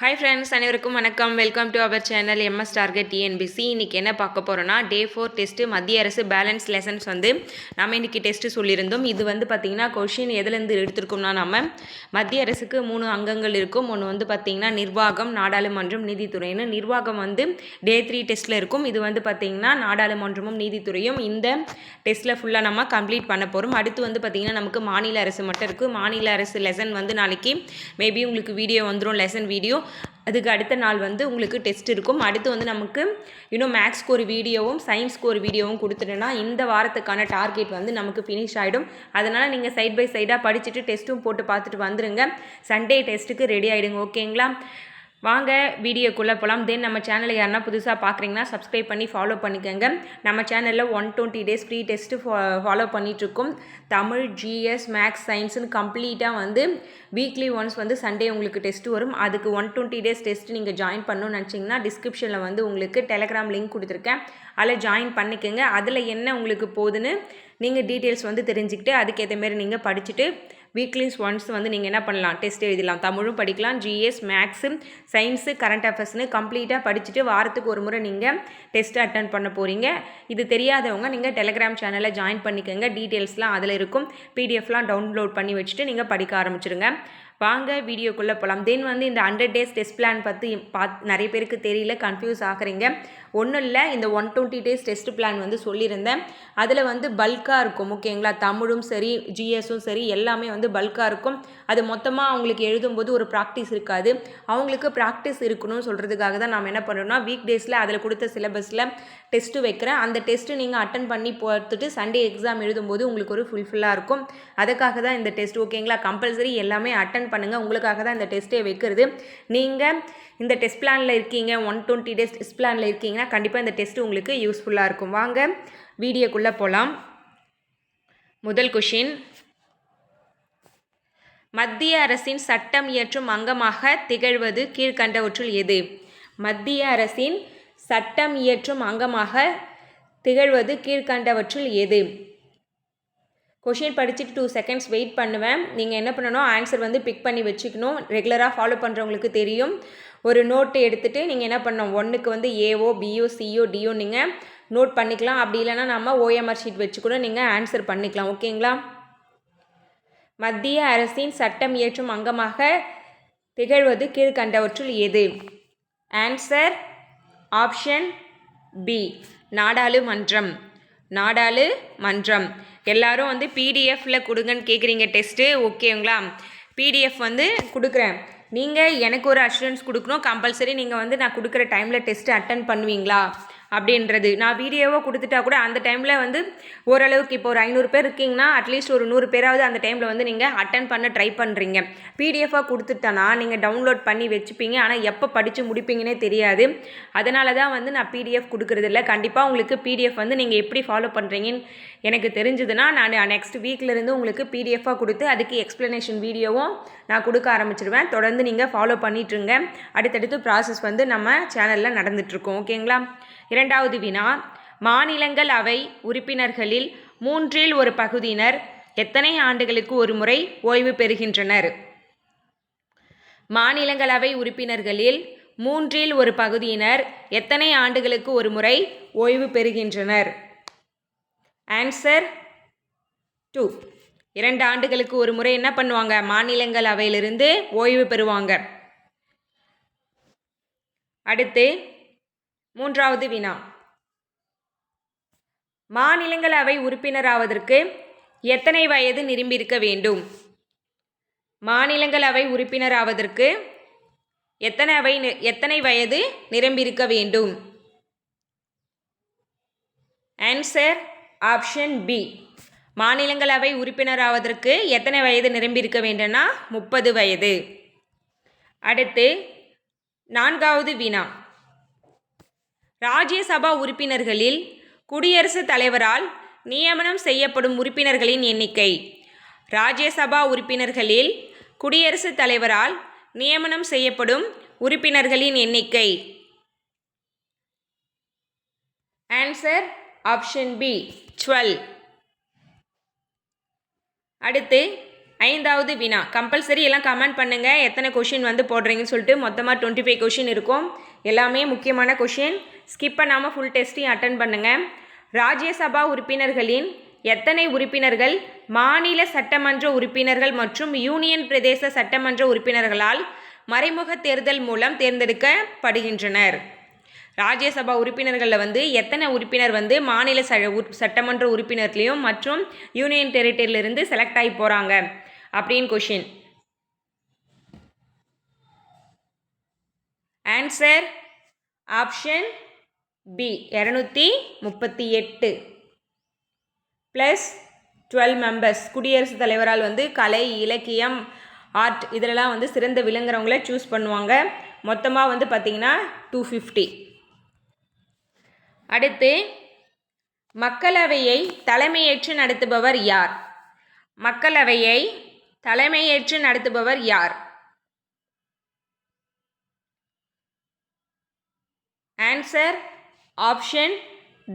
Hi friends அனைவருக்கும் வணக்கம். Welcome to our channel MS target TNPSC இன்றைக்கி என்ன பார்க்க போகிறோன்னா டே ஃபோர் டெஸ்ட்டு மத்திய அரசு பேலன்ஸ் லெசன்ஸ் வந்து நம்ம இன்றைக்கி டெஸ்ட்டு சொல்லியிருந்தோம். இது வந்து பார்த்திங்கன்னா கொஷின் எதுலேருந்து எடுத்திருக்கோம்னா நம்ம மத்திய அரசுக்கு மூணு அங்கங்கள் இருக்கும். ஒன்று வந்து பார்த்திங்கன்னா நிர்வாகம் நாடாளுமன்றம் நீதித்துறைன்னு. நிர்வாகம் வந்து டே த்ரீ டெஸ்ட்டில் இருக்கும். இது வந்து பார்த்திங்கன்னா நாடாளுமன்றமும் நீதித்துறையும் இந்த டெஸ்ட்டில் ஃபுல்லாக நம்ம கம்ப்ளீட் பண்ண போகிறோம் அடுத்து வந்து பார்த்திங்கன்னா நமக்கு மாநில அரசு மட்டும் இருக்குது மாநில அரசு லெசன் வந்து நாளைக்கு மேபி உங்களுக்கு வீடியோ வந்துடும் லெசன் வீடியோ அதுக்கு அடுத்த நாள் வந்து உங்களுக்கு டெஸ்ட் இருக்கும். அடுத்து வந்து நமக்கு இன்னும் மேக்ஸ்க்கு ஒரு வீடியோவும் சயின்ஸ்க்கு ஒரு வீடியோவும் கொடுத்துட்டேன்னா இந்த வாரத்துக்கான டார்கெட் வந்து நமக்கு ஃபினிஷ் ஆகிடும் அதனால் நீங்கள் சைட் பை சைடாக படிச்சுட்டு டெஸ்ட்டும் போட்டு பார்த்துட்டு வந்துடுங்க சண்டே டெஸ்ட்டுக்கு ரெடி ஆகிடுங்க ஓகேங்களா வாங்க வீடியோக்குள்ளே போகலாம் தென் நம்ம சேனலை யாருன்னா புதுசாக பார்க்குறீங்கன்னா சப்ஸ்கிரைப் பண்ணி ஃபாலோ பண்ணிக்கோங்க. நம்ம சேனலில் one twenty days free test follow பண்ணிகிட்ருக்கோம் தமிழ் ஜிஎஸ் மேக்ஸ் சயின்ஸுன்னு கம்ப்ளீட்டாக வந்து வீக்லி ஒன்ஸ் வந்து சண்டே உங்களுக்கு டெஸ்ட்டு வரும். அதுக்கு ஒன் டுவெண்ட்டி டேஸ் டெஸ்ட்டு நீங்கள் ஜாயின் பண்ணணும்னு நினச்சிங்கன்னா டிஸ்கிரிப்ஷனில் வந்து உங்களுக்கு டெலகிராம் லிங்க் கொடுத்துருக்கேன். அதில் ஜாயின் பண்ணிக்கோங்க. அதில் என்ன உங்களுக்கு போகுதுன்னு நீங்கள் டீட்டெயில்ஸ் வந்து தெரிஞ்சுக்கிட்டு அதுக்கேற்ற மாரி நீங்கள் படிச்சுட்டு வீக்லிஸ் ஒன்ஸ் வந்து நீங்கள் என்ன பண்ணலாம்? டெஸ்ட் எழுதிடலாம் தமிழும் படிக்கலாம். ஜிஎஸ் மேக்ஸு சயின்ஸு கரண்ட் அஃபேர்ஸ்னு கம்ப்ளீட்டாக படிச்சுட்டு வாரத்துக்கு ஒரு முறை நீங்கள் டெஸ்ட் அட்டன் பண்ண போகிறீங்க இது தெரியாதவங்க நீங்கள் டெலிகிராம் சேனலில் ஜாயின் பண்ணிக்கோங்க. டீட்டெயில்ஸ்லாம் அதில் இருக்கும். பிடிஎஃப்லாம் டவுன்லோட் பண்ணி வச்சுட்டு நீங்கள் படிக்க ஆரம்பிச்சிருங்க. வாங்க வீடியோக்குள்ளே போகலாம் தென் வந்து இந்த ஹண்ட்ரட் டேஸ் டெஸ்ட் பிளான் பற்றி பாத் நிறைய பேருக்கு தெரியல கன்ஃபியூஸ் ஆகுறீங்க. ஒன்றும் இல்லை இந்த one twenty days test plan வந்து சொல்லியிருந்தேன். அதில் வந்து பல்காக இருக்கும் ஓகேங்களா தமிழும் சரி ஜிஎஸும் சரி எல்லாமே வந்து பல்காக இருக்கும். அது மொத்தமாக அவங்களுக்கு எழுதும்போது ஒரு ப்ராக்டிஸ் இருக்காது. அவங்களுக்கு ப்ராக்டிஸ் இருக்கணும்னு சொல்கிறதுக்காக தான் நாம் என்ன பண்ணுறோம்னா வீக் டேஸில் அதில் கொடுத்த சிலபஸில் டெஸ்ட்டு வைக்கிறேன். அந்த டெஸ்ட்டு நீங்கள் அட்டன் பண்ணி பார்த்துட்டு சண்டே எக்ஸாம் எழுதும்போது உங்களுக்கு ஒரு ஃபுல்ஃபில்லாக இருக்கும். அதுக்காக தான் இந்த டெஸ்ட் ஓகேங்களா கம்பல்சரி எல்லாமே அட்டன் பண்ணுங்கள் உங்களுக்காக தான் இந்த டெஸ்ட்டே வைக்கிறது. நீங்கள் இந்த டெஸ்ட் பிளானில் இருக்கீங்க ஒன் டுவெண்ட்டி டேஸ் டெஸ்ட் பிளானில் இருக்கீங்கன்னா கண்டிப்பாக இந்த டெஸ்ட் உங்களுக்கு யூஸ்ஃபுல்லாக இருக்கும். வாங்க வீடியோக்குள்ளே போகலாம் முதல் கொஷின் மத்திய அரசின் சட்டம் இயற்றும் அங்கமாக திகழ்வது கீழ்கண்டவற்றுள் எது? மத்திய அரசின் சட்டம் இயற்றும் அங்கமாக திகழ்வது கீழ்கண்டவற்றுள் எது? கொஷின் படிச்சுட்டு டூ செகண்ட்ஸ் வெயிட் பண்ணுவேன். நீங்கள் என்ன பண்ணணும்? ஆன்சர் வந்து பிக் பண்ணி வச்சுக்கணும். ரெகுலராக ஃபாலோ பண்ணுறவங்களுக்கு தெரியும். ஒரு நோட்டு எடுத்துகிட்டு நீங்கள் என்ன பண்ணணும்? ஒன்றுக்கு வந்து ஏஓ பிஓ சிஓ டிஓ நீங்கள் நோட் பண்ணிக்கலாம். அப்படி இல்லைன்னா நம்ம ஓஎம்ஆர் ஷீட் வச்சு கூட நீங்கள் ஆன்சர் பண்ணிக்கலாம். ஓகேங்களா? மத்திய அரசின் சட்டம் இயற்றும் அங்கமாக திகழ்வது கீழ்கண்டவற்றுள் எது? ஆன்சர் ஆப்ஷன் பி நாடாளுமன்றம். நாடாளு மன்றம். எல்லாரும் வந்து பிடிஎஃப்பில் கொடுங்கன்னு கேட்குறீங்க டெஸ்ட்டு ஓகேங்களா பிடிஎஃப் வந்து கொடுக்குறேன். நீங்கள் எனக்கு ஒரு அஷூரன்ஸ் கொடுக்கணும். கம்பல்சரி நீங்கள் வந்து நான் கொடுக்குற டைமில் டெஸ்ட்டு அட்டன் பண்ணுவீங்களா? அப்படின்றது. நான் வீடியோவோ கொடுத்துட்டா கூட அந்த டைமில் வந்து ஓரளவுக்கு இப்போ ஒரு ஐநூறு பேர் இருக்கீங்கன்னா அட்லீஸ்ட் ஒரு நூறு பேராவது அந்த டைமில் வந்து நீங்கள் அட்டன் பண்ண ட்ரை பண்ணுறீங்க பிடிஎஃபாக கொடுத்துட்டேன்னா நீங்கள் டவுன்லோட் பண்ணி வச்சுப்பீங்க. ஆனால் எப்போ படித்து முடிப்பீங்கன்னே தெரியாது. அதனால தான் வந்து நான் பிடிஎஃப் கொடுக்குறதில்ல. கண்டிப்பாக உங்களுக்கு பிடிஎஃப் வந்து நீங்கள் எப்படி ஃபாலோ பண்ணுறீங்கன்னு எனக்கு தெரிஞ்சதுன்னா நான் நெக்ஸ்ட் வீக்லேருந்து உங்களுக்கு பிடிஎஃபாக கொடுத்து அதுக்கு எக்ஸ்ப்ளனேஷன் வீடியோவும் நான் கொடுக்க ஆரம்பிச்சிடுவேன் தொடர்ந்து நீங்கள் ஃபாலோ பண்ணிட்டுருங்க. அடுத்தடுத்து ப்ராசஸ் வந்து நம்ம சேனலில் நடந்துகிட்ருக்கோம் ஓகேங்களா இரண்டாவது வினா மாநிலங்கள் அவை உறுப்பினர்களில் மூன்றில் ஒரு பகுதியினர் எத்தனை ஆண்டுகளுக்கு ஒரு முறை ஓய்வு பெறுகின்றனர்? மாநிலங்களவை உறுப்பினர்களில் மூன்றில் ஒரு பகுதியினர் எத்தனை ஆண்டுகளுக்கு ஒரு முறை ஓய்வு பெறுகின்றனர்? ஆன்சர் டூ இரண்டு ஆண்டுகளுக்கு ஒரு முறை என்ன பண்ணுவாங்க? மாநிலங்கள் அவையிலிருந்து ஓய்வு பெறுவாங்க. அடுத்து மூன்றாவது வினா. மாநிலங்கள் அவை உறுப்பினராவதற்கு எத்தனை வயது நிரம்பியிருக்க வேண்டும்? மாநிலங்களவை உறுப்பினராவதற்கு எத்தனை அவை எத்தனை வயது நிரம்பியிருக்க வேண்டும்? Answer option B. மாநிலங்களவை உறுப்பினராவதற்கு எத்தனை வயது நிரம்பியிருக்க வேண்டும்னா முப்பது வயது. அடுத்து நான்காவது வினா. ராஜ்யசபா உறுப்பினர்களில் குடியரசுத் தலைவரால் நியமனம் செய்யப்படும் உறுப்பினர்களின் எண்ணிக்கை. ராஜ்யசபா உறுப்பினர்களில் குடியரசுத் தலைவரால் நியமனம் செய்யப்படும் உறுப்பினர்களின் எண்ணிக்கை. ஆன்சர் ஆப்ஷன் பி டுவெல் அடுத்து ஐந்தாவது வினா. கம்பல்சரி எல்லாம் கமெண்ட் பண்ணுங்கள் எத்தனை கொஷின் வந்து போடுறீங்கன்னு சொல்லிட்டு மொத்தமாக டுவெண்ட்டி ஃபைவ் கொஷின் இருக்கும். எல்லாமே முக்கியமான கொஷின் ஸ்கிப் பண்ணாமல் ஃபுல் டெஸ்ட்டையும் அட்டன் பண்ணுங்கள் ராஜ்யசபா உறுப்பினர்களின் எத்தனை உறுப்பினர்கள்? மாநில சட்டமன்ற உறுப்பினர்கள் மற்றும் யூனியன் பிரதேச சட்டமன்ற உறுப்பினர்களால் மறைமுக தேர்தல் மூலம் தேர்ந்தெடுக்கப்படுகின்றனர். ராஜ்யசபா உறுப்பினர்களில் வந்து எத்தனை உறுப்பினர் வந்து மாநில ச சட்டமன்ற உறுப்பினர்லேயும் மற்றும் யூனியன் டெரிட்டரியிலிருந்து செலக்ட் ஆகி போகிறாங்க அப்படின்னு கொஷின் ஆன்சர் ஆப்ஷன் பி இரநூத்தி முப்பத்தி எட்டு. ப்ளஸ் டுவெல் மெம்பர்ஸ் குடியரசுத் தலைவரால் வந்து கலை இலக்கியம் ஆர்ட் இதிலலாம் வந்து சிறந்த விளங்குறவங்கள சூஸ் பண்ணுவாங்க. மொத்தமாக வந்து பார்த்திங்கன்னா டூ ஃபிஃப்டி அடுத்து மக்களவையை தலைமையேற்று நடத்துபவர் யார்? மக்களவையை தலைமையேற்று நடத்துபவர் யார்? ஆன்சர் ஆப்ஷன்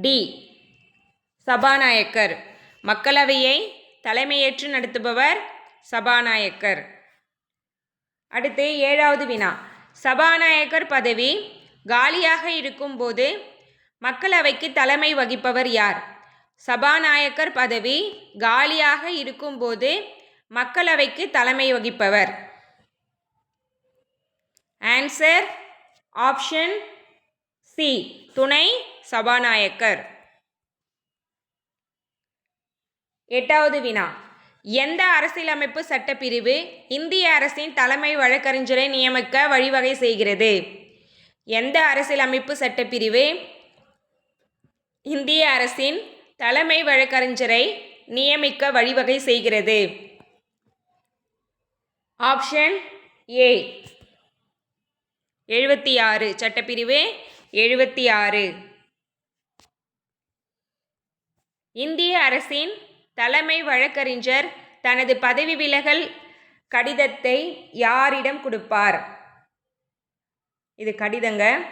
டி சபாநாயக்கர். மக்களவையை தலைமையேற்று நடத்துபவர் சபாநாயக்கர். அடுத்து ஏழாவது வினா. சபாநாயகர் பதவி காலியாக இருக்கும்போது மக்களவைக்கு தலைமை வகிப்பவர் யார்? சபாநாயகர் பதவி காலியாக இருக்கும்போது மக்களவைக்கு தலைமை வகிப்பவர். ஆன்சர் ஆப்ஷன் சி துணை சபாநாயகர். எட்டாவது வினா. எந்த அரசியலமைப்பு சட்டப்பிரிவு இந்திய அரசின் தலைமை வழக்கறிஞரை நியமிக்க வழிவகை செய்கிறது? எந்த அரசியலமைப்பு சட்டப்பிரிவு இந்திய அரசின் தலைமை வழக்கறிஞரை நியமிக்க வழிவகை செய்கிறது. Option A. எழுபத்தி ஆறு சட்டப்பிரிவு எழுபத்தி ஆறு. இந்திய அரசின் தலைமை வழக்கறிஞர் தனது பதவி விலகல் கடிதத்தை யாரிடம் கொடுப்பார்? இது கடிதங்க.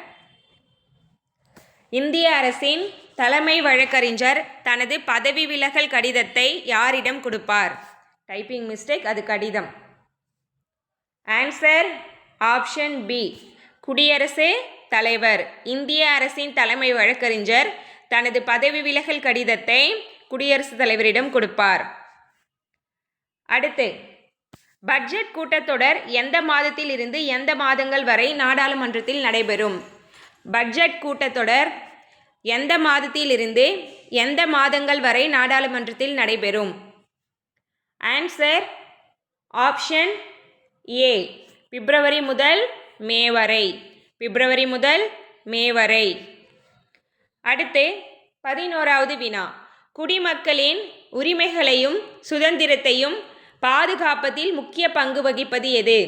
இந்திய அரசின் தலைமை வழக்கறிஞர் தனது பதவி விலகல் கடிதத்தை யாரிடம் கொடுப்பார்? டைப்பிங் மிஸ்டேக் அது கடிதம். ஆன்சர் ஆப்ஷன் பி குடியரசு தலைவர். இந்திய அரசின் தலைமை வழக்கறிஞர் தனது பதவி விலகல் கடிதத்தை குடியரசுத் தலைவரிடம் கொடுப்பார். அடுத்து பட்ஜெட் கூட்டத்தொடர் எந்த மாதத்தில் இருந்து எந்த மாதங்கள் வரை நாடாளுமன்றத்தில் நடைபெறும்? பட்ஜெட் கூட்டத்தொடர் எந்த மாதத்திலிருந்து எந்த மாதங்கள் வரை நாடாளுமன்றத்தில் நடைபெறும்? ஆன்சர் ஆப்ஷன் ஏ பிப்ரவரி முதல் மே வரை. பிப்ரவரி முதல் மே வரை. அடுத்து பதினோராவது வினா. குடிமக்களின் உரிமைகளையும் சுதந்திரத்தையும் பாதுகாப்பதில் முக்கிய பங்கு வகிப்பது எது?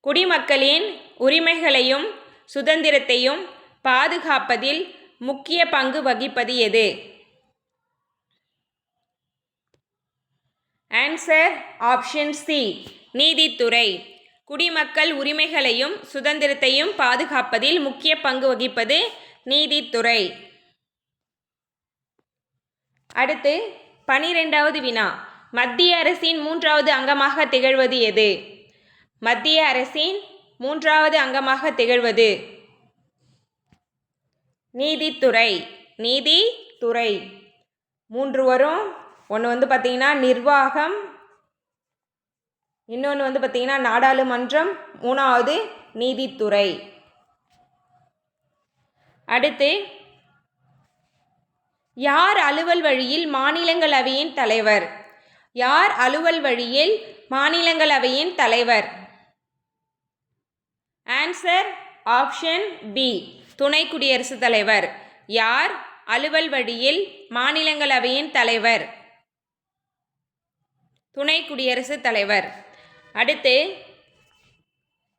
குடிமக்களின் உரிமைகளையும் சுதந்திரத்தையும் பாதுகாப்பதில் முக்கிய பங்கு வகிப்பது எது? ஆன்சர் ஆப்ஷன் சி நீதித்துறை. குடிமக்கள் உரிமைகளையும் சுதந்திரத்தையும் பாதுகாப்பதில் முக்கிய பங்கு வகிப்பது நீதித்துறை. அடுத்து பனிரெண்டாவது வினா. மத்திய அரசின் மூன்றாவது அங்கமாக திகழ்வது எது? மத்திய அரசின் மூன்றாவது அங்கமாக திகழ்வது நீதித்துறை. நீதித்துறை. மூன்று வரும். ஒன்று வந்து பார்த்திங்கன்னா நிர்வாகம். இன்னொன்று வந்து பார்த்திங்கன்னா நாடாளுமன்றம். மூணாவது நீதித்துறை. அடுத்து யார் அலுவல் வழியில் மாநிலங்களவையின் தலைவர்? யார் அலுவல் வழியில் மாநிலங்களவையின் தலைவர்? ஆன்சர் ஆப்ஷன் பி துணை குடியரசுத் தலைவர். யார்? அலுவல் வழியில் மாநிலங்களவையின் தலைவர். துணை குடியரசுத் தலைவர். அடுத்து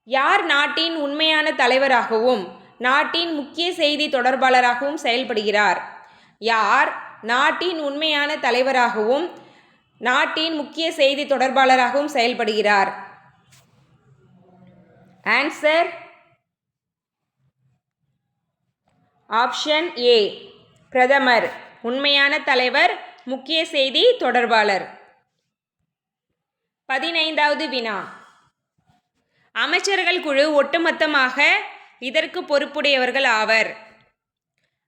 யார் நாட்டின் உண்மையான தலைவராகவும் நாட்டின் முக்கிய செய்தி தொடர்பாளராகவும் செயல்படுகிறார்? யார்? நாட்டின் உண்மையான தலைவராகவும் நாட்டின் முக்கிய செய்தி தொடர்பாளராகவும் செயல்படுகிறார். ஆன்சர் ஆப்ஷன் ஏ பிரதமர் உண்மையான தலைவர் முக்கிய செய்தி தொடர்பாளர். பதினைந்தாவது வினா. அமைச்சர்கள் குழு ஒட்டுமொத்தமாக இதற்கு பொறுப்புடையவர்கள் ஆவர்.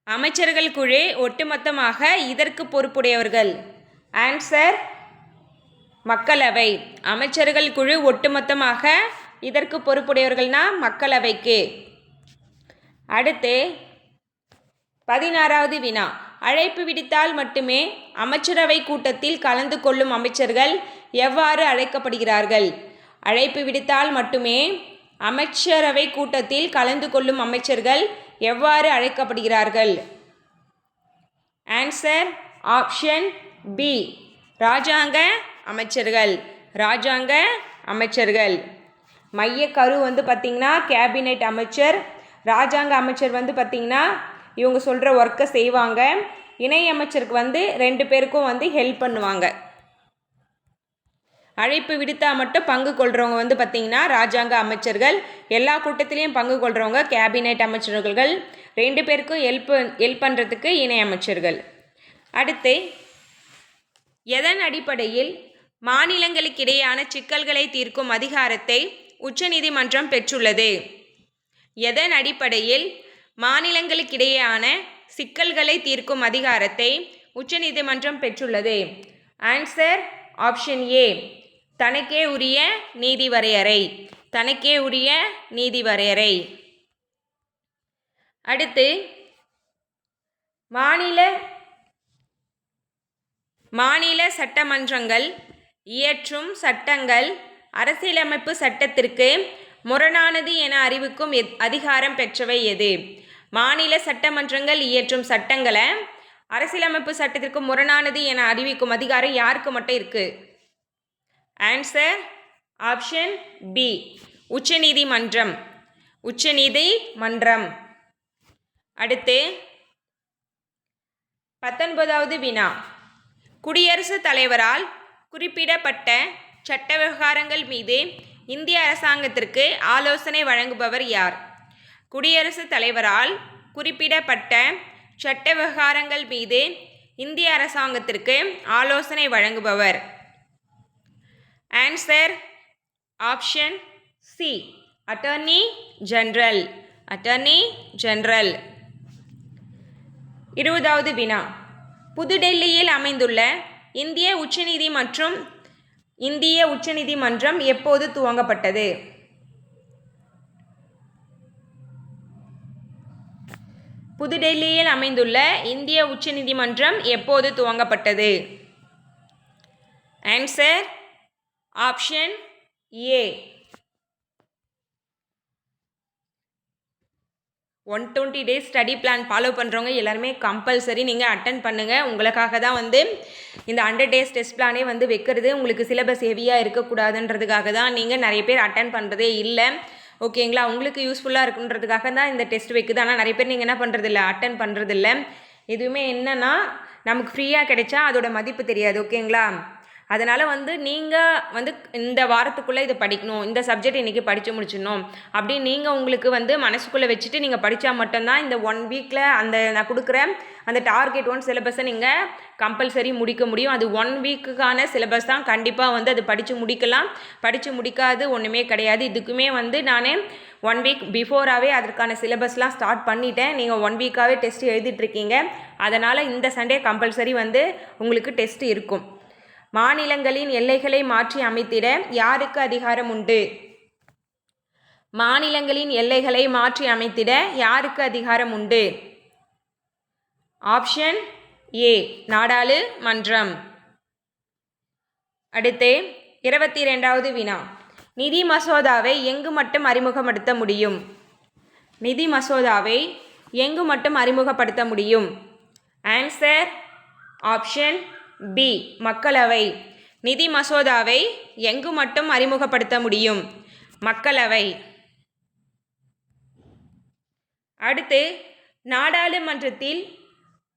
அமைச்சர்கள் குழு ஒட்டுமொத்தமாக இதற்கு பொறுப்புடையவர்கள். ஆன்சர் மக்களவை. அமைச்சர்கள் குழு ஒட்டுமொத்தமாக இதற்கு பொறுப்புடையவர்கள்னா மக்களவைக்கு. அடுத்து பதினாறாவது வினா. அழைப்பு விடுத்தால் மட்டுமே அமைச்சரவை கூட்டத்தில் கலந்து கொள்ளும் அமைச்சர்கள் எவ்வாறு அழைக்கப்படுகிறார்கள்? அழைப்பு விடுத்தால் மட்டுமே அமைச்சரவை கூட்டத்தில் கலந்து கொள்ளும் அமைச்சர்கள் எவ்வாறு அழைக்கப்படுகிறார்கள்? Answer option B. ராஜாங்க அமைச்சர்கள். ராஜாங்க அமைச்சர்கள். மைய கரு வந்து பார்த்திங்கன்னா கேபினெட் அமைச்சர் ராஜாங்க அமைச்சர் வந்து பார்த்திங்கன்னா இவங்க சொல்கிற ஒர்க்கை செய்வாங்க. இணை அமைச்சருக்கு வந்து ரெண்டு பேருக்கும் வந்து ஹெல்ப் பண்ணுவாங்க. அழைப்பு விடுத்தா மட்டும் பங்கு கொள்கிறவங்க வந்து பார்த்திங்கன்னா ராஜாங்க அமைச்சர்கள். எல்லா கூட்டத்திலையும் பங்கு கொள்கிறவங்க கேபினெட் அமைச்சர்கள். ரெண்டு பேருக்கும் ஹெல்ப் ஹெல்ப் பண்ணுறதுக்கு இணை அமைச்சர்கள். அடுத்து எதன் அடிப்படையில் மாநிலங்களுக்கிடையான சிக்கல்களை தீர்க்கும் அதிகாரத்தை உச்சநீதிமன்றம் பெற்றுள்ளது? எதன் அடிப்படையில் மாநிலங்களுக்கிடையேயான சிக்கல்களை தீர்க்கும் அதிகாரத்தை உச்சநீதிமன்றம் பெற்றுள்ளது. ஆன்சர் ஆப்ஷன் ஏ தனக்கே உரிய நீதி வரையறை தனக்கே உரிய நீதி வரையறை அடுத்து மாநில மாநில சட்டமன்றங்கள் இயற்றும் சட்டங்கள் அரசியலமைப்பு சட்டத்திற்கு முரணானது என அறிவிக்கும் எத்- அதிகாரம் பெற்றவை எது? மாநில சட்டமன்றங்கள் இயற்றும் சட்டங்களை அரசியலமைப்பு சட்டத்திற்கு முரணானது என அறிவிக்கும் அதிகாரம் யாருக்கு மட்டும் இருக்கு? ஆன்சர் ஆப்ஷன் பி உச்சநீதிமன்றம். உச்சநீதிமன்றம். அடுத்து பத்தொன்பதாவது வினா. குடியரசுத் தலைவரால் குறிப்பிடப்பட்ட சட்ட விவகாரங்கள் மீது இந்திய அரசாங்கத்திற்கு ஆலோசனை வழங்குபவர் யார்? குடியரசுத் தலைவரால் குறிப்பிடப்பட்ட சட்ட விவகாரங்கள் மீது இந்திய அரசாங்கத்திற்கு ஆலோசனை வழங்குபவர். Answer option C attorney general attorney general இருபதாவது வினா. புதுடெல்லியில் அமைந்துள்ள இந்திய உச்சநீதி மற்றும் இந்திய உச்சநீதிமன்றம் எப்போது துவங்கப்பட்டது? புதுடெல்லியில் அமைந்துள்ள இந்திய உச்சநீதிமன்றம் எப்போது துவங்கப்பட்டது? Answer option A one twenty days study plan follow பண்ணுறவங்க எல்லாருமே கம்பல்சரி நீங்கள் அட்டன் பண்ணுங்கள் உங்களுக்காக தான் வந்து இந்த ஹண்ட்ரட் டேஸ் டெஸ்ட் பிளானே வந்து வைக்கிறது. உங்களுக்கு சிலபஸ் ஹெவியாக இருக்கக்கூடாதுன்றதுக்காக தான் நீங்கள் நிறைய பேர் அட்டன் பண்ணுறதே இல்லை. ஓகேங்களா? உங்களுக்கு யூஸ்ஃபுல்லாக இருக்குன்றதுக்காக தான் இந்த டெஸ்ட் வைக்குது. ஆனால் நிறைய பேர் நீங்கள் என்ன பண்ணுறதில்ல அட்டன் பண்ணுறதில்ல எதுவுமே என்னன்னா நமக்கு ஃப்ரீயாக கிடைச்சா அதோட மதிப்பு தெரியாது. ஓகேங்களா? அதனால் வந்து நீங்கள் வந்து இந்த வாரத்துக்குள்ளே இதை படிக்கணும் இந்த சப்ஜெக்ட் இன்றைக்கி படித்து முடிச்சிடணும் அப்படின்னு நீங்கள் உங்களுக்கு வந்து மனசுக்குள்ளே வச்சுட்டு நீங்கள் படித்தா மட்டும்தான் இந்த ஒன் வீக்கில் அந்த நான் கொடுக்குற அந்த டார்கெட் ஒன் சிலபஸை நீங்கள் கம்பல்சரி முடிக்க முடியும். அது ஒன் வீக்குக்கான சிலபஸ் தான். கண்டிப்பாக வந்து அது படித்து முடிக்கலாம். படித்து முடிக்காது ஒன்றுமே கிடையாது. இதுக்குமே வந்து நான் ஒன் வீக் பிஃபோராகவே அதற்கான சிலபஸ்லாம் ஸ்டார்ட் பண்ணிட்டேன். நீங்கள் ஒன் வீக்காகவே டெஸ்ட் எழுதிட்டுருக்கீங்க அதனால் இந்த சண்டே கம்பல்சரி வந்து உங்களுக்கு டெஸ்ட் இருக்கும். மாநிலங்களின் எல்லைகளை மாற்றி அமைத்திட யாருக்கு அதிகாரம் உண்டு? மாநிலங்களின் எல்லைகளை மாற்றி அமைத்திட யாருக்கு அதிகாரம் உண்டு? ஆப்ஷன் ஏ நாடாளுமன்றம். அடுத்து இருபத்தி ரெண்டாவது வினா. நிதி மசோதாவை எங்கு மட்டும் அறிமுகப்படுத்த முடியும்? நிதி மசோதாவை எங்கு மட்டும் அறிமுகப்படுத்த முடியும்? Answer option B. மக்களவை. நிதி மசோதாவை எங்கு மட்டும் அறிமுகப்படுத்த முடியும்? மக்களவை. அடுத்து நாடாளுமன்றத்தில்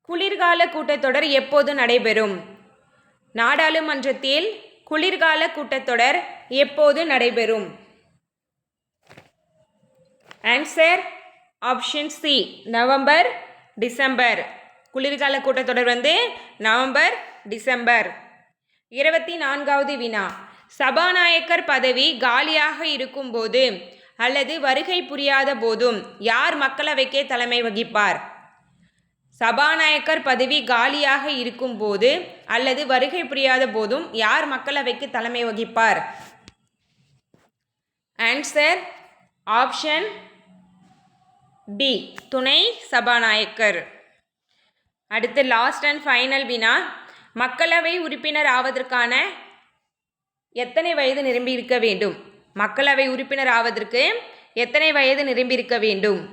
குளிர்கால கூட்டத்தொடர் எப்போது நடைபெறும்? நாடாளுமன்றத்தில் குளிர்கால கூட்டத்தொடர் எப்போது நடைபெறும்? Answer option C. November December. குளிர்கால கூட்டத்தொடர் வந்து நவம்பர் டிசம்பர். இருபத்தி நான்காவது வினா. சபாநாயகர் பதவி காலியாக இருக்கும்போது அல்லது வருகை புரியாத போதும் யார் மக்களவைக்கே தலைமை வகிப்பார்? சபாநாயகர் பதவி காலியாக இருக்கும்போது அல்லது வருகை புரியாத போதும் யார் மக்களவைக்கு தலைமை வகிப்பார்? ஆன்சர் ஆப்ஷன் பி துணை சபாநாயகர். அடுத்து லாஸ்ட் அண்ட் ஃபைனல் வினா. மக்களவை உறுப்பினர் ஆவதற்கான எத்தனை வயது நிரம்பியிருக்க வேண்டும்? மக்களவை உறுப்பினர் ஆவதற்கு எத்தனை வயது நிரம்பியிருக்க வேண்டும்?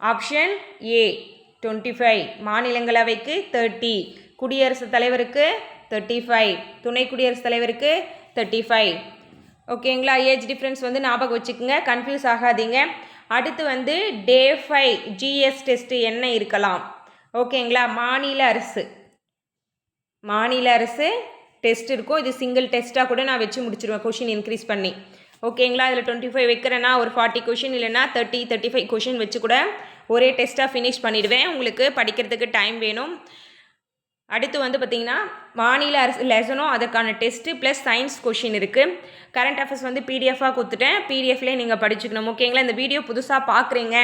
ஆப்ஷன் ஏ டுவெண்ட்டி ஃபைவ் மாநிலங்களவைக்கு தேர்ட்டி குடியரசுத் தலைவருக்கு தேர்ட்டி ஃபைவ் துணை குடியரசுத் தலைவருக்கு தேர்ட்டி ஃபைவ் ஓகேங்களா? ஏஜ் டிஃப்ரென்ஸ் வந்து ஞாபகம் வச்சுக்கோங்க. கன்ஃபியூஸ் ஆகாதீங்க. அடுத்து வந்து டே ஃபைவ் ஜிஎஸ் டெஸ்ட்டு என்ன இருக்கலாம்? ஓகேங்களா? மாநில அரசு. மாநில அரசு டெஸ்ட் இருக்கும் இது சிங்கிள் டெஸ்ட்டாக கூட நான் வச்சு முடிச்சிருவேன் கொஷின் இன்க்ரீஸ் பண்ணி. ஓகேங்களா அதில் டுவெண்ட்டி ஃபைவ் வைக்கிறேன்னா ஒரு ஃபார்ட்டி கொஷின் இல்லைன்னா தேர்ட்டி தேர்ட்டி ஃபைவ் கொஷின் வச்சு கூட ஒரே டெஸ்ட்டாக ஃபினிஷ் பண்ணிவிடுவேன் உங்களுக்கு படிக்கிறதுக்கு டைம் வேணும். அடுத்து வந்து பார்த்திங்கன்னா மாநில அரசு லெசனும் அதற்கான டெஸ்ட்டு ப்ளஸ் சயின்ஸ் கொஷின் இருக்குது கரண்ட் அஃபேர்ஸ் வந்து பிடிஎஃபாக கொடுத்துட்டேன். பிடிஎஃப்லேயே நீங்கள் படிச்சுக்கணும். ஓகேங்களா இந்த வீடியோ புதுசாக பார்க்குறீங்க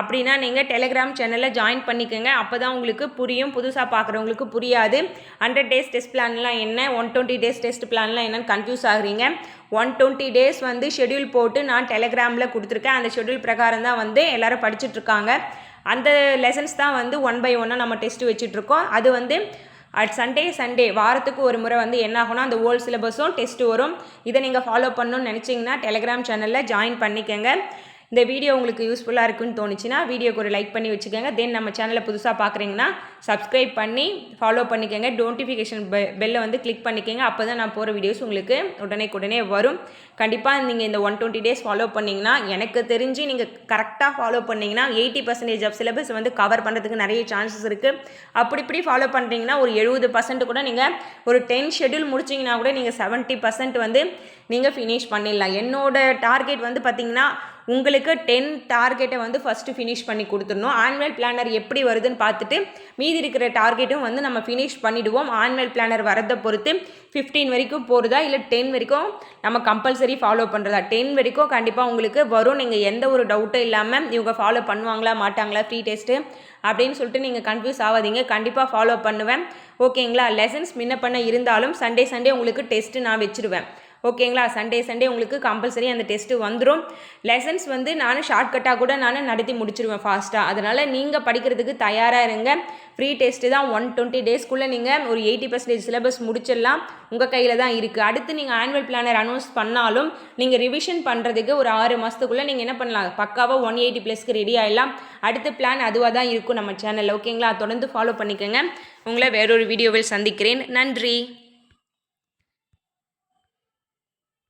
அப்படின்னா நீங்கள் டெலிகிராம் சேனலில் ஜாயின் பண்ணிக்கோங்க. அப்போ தான் உங்களுக்கு புரியும். புதுசாக பார்க்குறவங்களுக்கு புரியாது. ஹண்ட்ரட் டேஸ் டெஸ்ட் பிளான்லாம் என்ன? ஒன் டுவெண்ட்டி டேஸ் டெஸ்ட் பிளான்லாம் என்னென்னு கன்ஃபியூஸ் ஆகுறீங்க. ஒன் டுவெண்ட்டி டேஸ் வந்து ஷெடியூல் போட்டு நான் டெலிகிராமில் கொடுத்துருக்கேன். அந்த ஷெடியூல் பிரகாரம் தான் வந்து எல்லோரும் படிச்சுட்ருக்காங்க அந்த லெசன்ஸ் தான் வந்து ஒன் பை ஒன்னாக நம்ம டெஸ்ட் வச்சுட்ருக்கோம் அது வந்து அட் சண்டே சண்டே வாரத்துக்கு ஒரு முறை வந்து என்ன ஆகும்னா அந்த ஓல்ட் சிலபஸும் டெஸ்ட்டு வரும். இதை நீங்கள் ஃபாலோ பண்ணணும்னு நினச்சிங்கன்னா டெலிகிராம் சேனலில் ஜாயின் பண்ணிக்கங்க. இந்த வீடியோ உங்களுக்கு யூஸ்ஃபுல்லாக இருக்குன்னு தோணுச்சுன்னா வீடியோக்கு ஒரு லைக் பண்ணி வச்சுக்கோங்க. தென் நம்ம சேனலை புதுசாக பார்க்குறீங்கன்னா சப்ஸ்கிரைப் பண்ணி ஃபாலோ பண்ணிக்கோங்க. நோட்டிஃபிகேஷன் பெ பெல்லை வந்து கிளிக் பண்ணிக்கோங்க. அப்போ தான் நான் போகிற வீடியோஸ் உங்களுக்கு உடனே உடனே வரும். கண்டிப்பாக நீங்கள் இந்த ஒன் டுவெண்ட்டி டேஸ் ஃபாலோ பண்ணிங்கன்னா எனக்கு தெரிஞ்சு நீங்கள் கரெக்டாக ஃபாலோ பண்ணிங்கன்னா எயிட்டி பர்சன்டேஜ் ஆஃப் சிலபஸ் வந்து கவர் பண்ணுறதுக்கு நிறைய சான்சஸ் இருக்குது அப்படி இப்படி ஃபாலோ பண்ணுறீங்கன்னா ஒரு எழுபது பர்சன்ட் கூட நீங்கள் ஒரு டென் ஷெடியூல் முடிச்சிங்கன்னா கூட நீங்கள் செவன்ட்டி பர்சன்ட் வந்து நீங்கள் ஃபினிஷ் பண்ணிடலாம். என்னோட டார்கெட் வந்து பார்த்திங்கன்னா உங்களுக்கு டென் டார்கெட்டை வந்து ஃபஸ்ட்டு ஃபினிஷ் பண்ணி கொடுத்துடணும். ஆனுவல் பிளானர் எப்படி வருதுன்னு பார்த்துட்டு மீதி இருக்கிற டார்கெட்டும் வந்து நம்ம ஃபினிஷ் பண்ணிவிடுவோம் ஆனுவல் பிளானர் வரதை பொறுத்து ஃபிஃப்டீன் வரைக்கும் போகிறதா இல்லை டென் வரைக்கும் நம்ம கம்பல்சரி ஃபாலோ பண்ணுறதா டென் வரைக்கும் கண்டிப்பாக உங்களுக்கு வரும். நீங்கள் எந்த ஒரு டவுட்டும் இல்லாமல் இவங்க ஃபாலோ பண்ணுவாங்களா மாட்டாங்களா ஃப்ரீ டெஸ்ட்டு அப்படின்னு சொல்லிட்டு நீங்கள் கன்ஃபியூஸ் ஆகாதீங்க. கண்டிப்பாக ஃபாலோ பண்ணுவேன். ஓகேங்களா லெசன்ஸ் முன்ன பண்ண இருந்தாலும் சண்டே சண்டே உங்களுக்கு டெஸ்ட்டு நான் வச்சுருவேன். ஓகேங்களா? சண்டே சண்டே உங்களுக்கு கம்பல்சரி அந்த டெஸ்ட்டு வந்துடும் லெசன்ஸ் வந்து நான் ஷார்ட்கட்டாக கூட நான் நடத்தி முடிச்சிருவேன் ஃபாஸ்ட்டாக அதனால் நீங்கள் படிக்கிறதுக்கு தயாராக இருங்க. ஃப்ரீ டெஸ்ட்டு தான் ஒன் டுவெண்ட்டி டேஸ்க்குள்ளே நீங்கள் ஒரு எயிட்டி பர்சன்டேஜ் சிலபஸ் முடிச்சிடலாம். உங்கள் கையில் தான் இருக்குது அடுத்து நீங்கள் ஆனுவல் பிளானர் அனௌன்ஸ் பண்ணாலும் நீங்கள் ரிவிஷன் பண்ணுறதுக்கு ஒரு ஆறு மாதத்துக்குள்ளே நீங்கள் என்ன பண்ணலாம்? பக்காவாக ஒன் எயிட்டி ப்ளஸ்க்கு ரெடி ஆகிடலாம் அடுத்த பிளான் அதுவாக தான் இருக்கும் நம்ம சேனலில் ஓகேங்களா? தொடர்ந்து ஃபாலோ பண்ணிக்கோங்க. உங்களை வேறொரு வீடியோவில் சந்திக்கிறேன். நன்றி.